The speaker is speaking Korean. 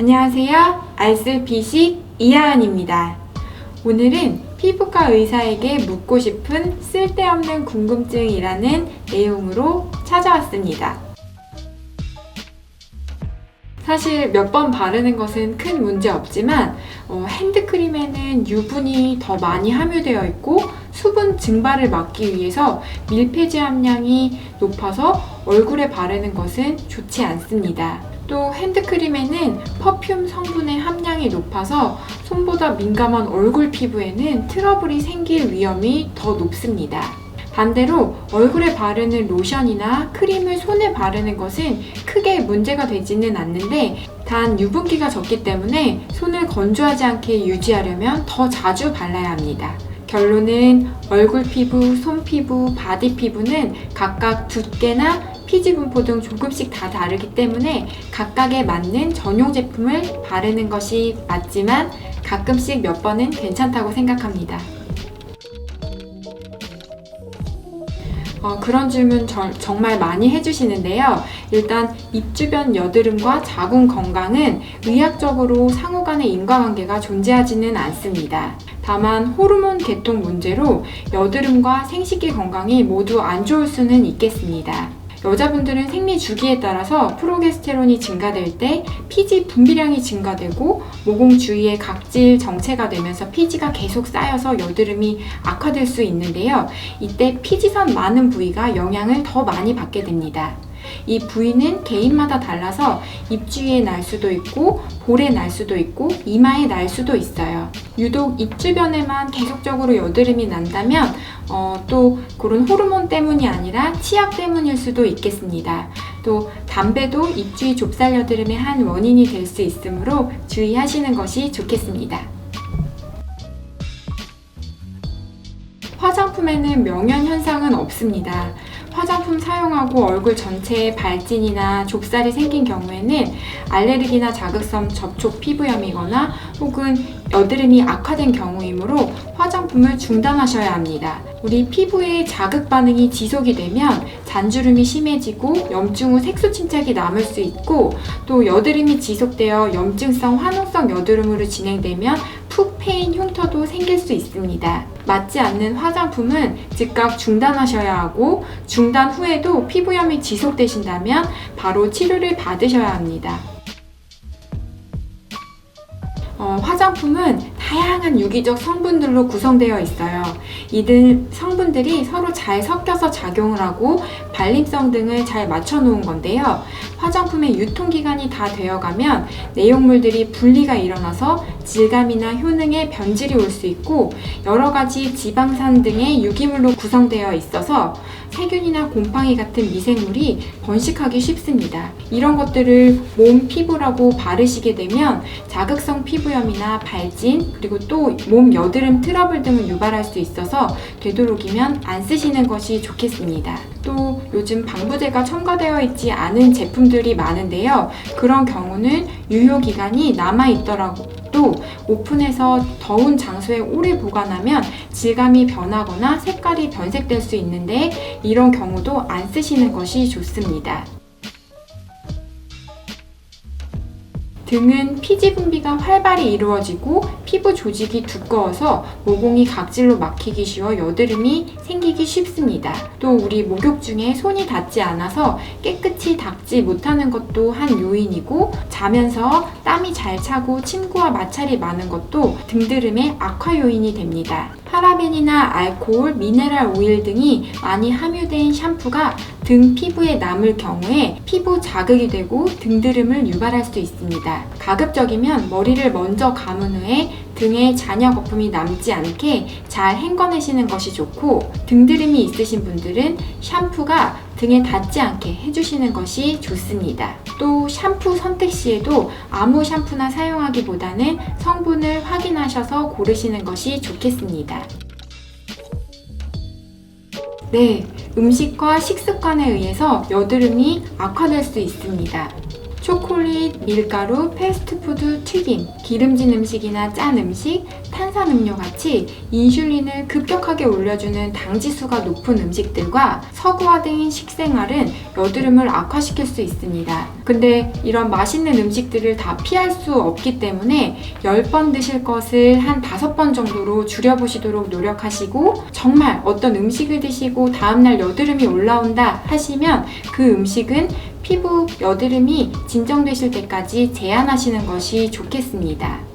안녕하세요. 알쓸 비식 이하은입니다. 오늘은 피부과 의사에게 묻고 싶은 쓸데없는 궁금증이라는 내용으로 찾아왔습니다. 사실 몇 번 바르는 것은 큰 문제 없지만 어, 핸드크림에는 유분이 더 많이 함유되어 있고 수분 증발을 막기 위해서 밀폐제 함량이 높아서 얼굴에 바르는 것은 좋지 않습니다. 또 핸드크림에는 퍼퓸 성분의 함량이 높아서 손보다 민감한 얼굴 피부에는 트러블이 생길 위험이 더 높습니다. 반대로 얼굴에 바르는 로션이나 크림을 손에 바르는 것은 크게 문제가 되지는 않는데 단 유분기가 적기 때문에 손을 건조하지 않게 유지하려면 더 자주 발라야 합니다. 결론은 얼굴 피부, 손 피부, 바디 피부는 각각 두께나 피지 분포 등 조금씩 다 다르기 때문에 각각에 맞는 전용 제품을 바르는 것이 맞지만 가끔씩 몇 번은 괜찮다고 생각합니다. 어, 그런 질문 저- 정말 많이 해주시는데요. 일단 입 주변 여드름과 자궁 건강은 의학적으로 상호 간의 인과관계가 존재하지는 않습니다. 다만 호르몬 계통 문제로 여드름과 생식기 건강이 모두 안 좋을 수는 있겠습니다. 여자분들은 생리 주기에 따라서 프로게스테론이 증가될 때 피지 분비량이 증가되고 모공 주위에 각질 정체가 되면서 피지가 계속 쌓여서 여드름이 악화될 수 있는데요. 이때 피지선 많은 부위가 영향을 더 많이 받게 됩니다. 이 부위는 개인마다 달라서 입 주위에 날 수도 있고 볼에 날 수도 있고 이마에 날 수도 있어요. 유독 입 주변에만 계속적으로 여드름이 난다면 어, 또 그런 호르몬 때문이 아니라 치약 때문일 수도 있겠습니다. 또 담배도 입 주위 좁쌀 여드름의 한 원인이 될 수 있으므로 주의하시는 것이 좋겠습니다. 화장품에는 명현 현상은 없습니다. 화장품 사용하고 얼굴 전체에 발진이나 좁쌀이 생긴 경우에는 알레르기나 자극성 접촉 피부염이거나 혹은 여드름이 악화된 경우이므로 화장품을 중단하셔야 합니다. 우리 피부에 자극 반응이 지속이 되면 잔주름이 심해지고 염증 후 색소 침착이 남을 수 있고 또 여드름이 지속되어 염증성 화농성 여드름으로 진행되면 푹 패인 흉터도 생길 수 있습니다. 맞지 않는 화장품은 즉각 중단하셔야 하고 중단 후에도 피부염이 지속되신다면 바로 치료를 받으셔야 합니다. 어, 화장품은 다양한 유기적 성분들로 구성되어 있어요. 이들 성분들이 서로 잘 섞여서 작용을 하고 발림성 등을 잘 맞춰 놓은 건데요. 화장품의 유통기간이 다 되어가면 내용물들이 분리가 일어나서 질감이나 효능에 변질이 올 수 있고 여러 가지 지방산 등의 유기물로 구성되어 있어서 세균이나 곰팡이 같은 미생물이 번식하기 쉽습니다. 이런 것들을 몸 피부라고 바르시게 되면 자극성 피부염이나 발진 그리고 또 몸 여드름 트러블 등을 유발할 수 있어서 되도록이면 안 쓰시는 것이 좋겠습니다. 또 요즘 방부제가 첨가되어 있지 않은 제품들이 많은데요. 그런 경우는 유효 기간이 남아 있더라고. 또 오픈해서 더운 장소에 오래 보관하면 질감이 변하거나 색깔이 변색될 수 있는데 이런 경우도 안 쓰시는 것이 좋습니다. 등은 피지 분비가 활발히 이루어지고 피부 조직이 두꺼워서 모공이 각질로 막히기 쉬워 여드름이 생기기 쉽습니다. 또 우리 목욕 중에 손이 닿지 않아서 깨끗이 닦지 못하는 것도 한 요인이고 자면서 땀이 잘 차고 침구와 마찰이 많은 것도 등드름의 악화 요인이 됩니다. 파라벤이나 알코올, 미네랄 오일 등이 많이 함유된 샴푸가 등 피부에 남을 경우에 피부 자극이 되고 등드름을 유발할 수 있습니다. 가급적이면 머리를 먼저 감은 후에 등에 잔여 거품이 남지 않게 잘 헹궈내시는 것이 좋고 등드름이 있으신 분들은 샴푸가 등에 닿지 않게 해주시는 것이 좋습니다. 또 샴푸 선택 시에도 아무 샴푸나 사용하기보다는 성분을 확인하셔서 고르시는 것이 좋겠습니다. 네, 음식과 식습관에 의해서 여드름이 악화될 수 있습니다. 초콜릿, 밀가루, 패스트푸드, 튀김, 기름진 음식이나 짠 음식, 탄산 음료 같이 인슐린을 급격하게 올려주는 당지수가 높은 음식들과 서구화된 식생활은 여드름을 악화시킬 수 있습니다. 근데 이런 맛있는 음식들을 다 피할 수 없기 때문에 10번 드실 것을 한 5번 정도로 줄여보시도록 노력하시고 정말 어떤 음식을 드시고 다음날 여드름이 올라온다 하시면 그 음식은 피부 여드름이 진정되실 때까지 제한하시는 것이 좋겠습니다.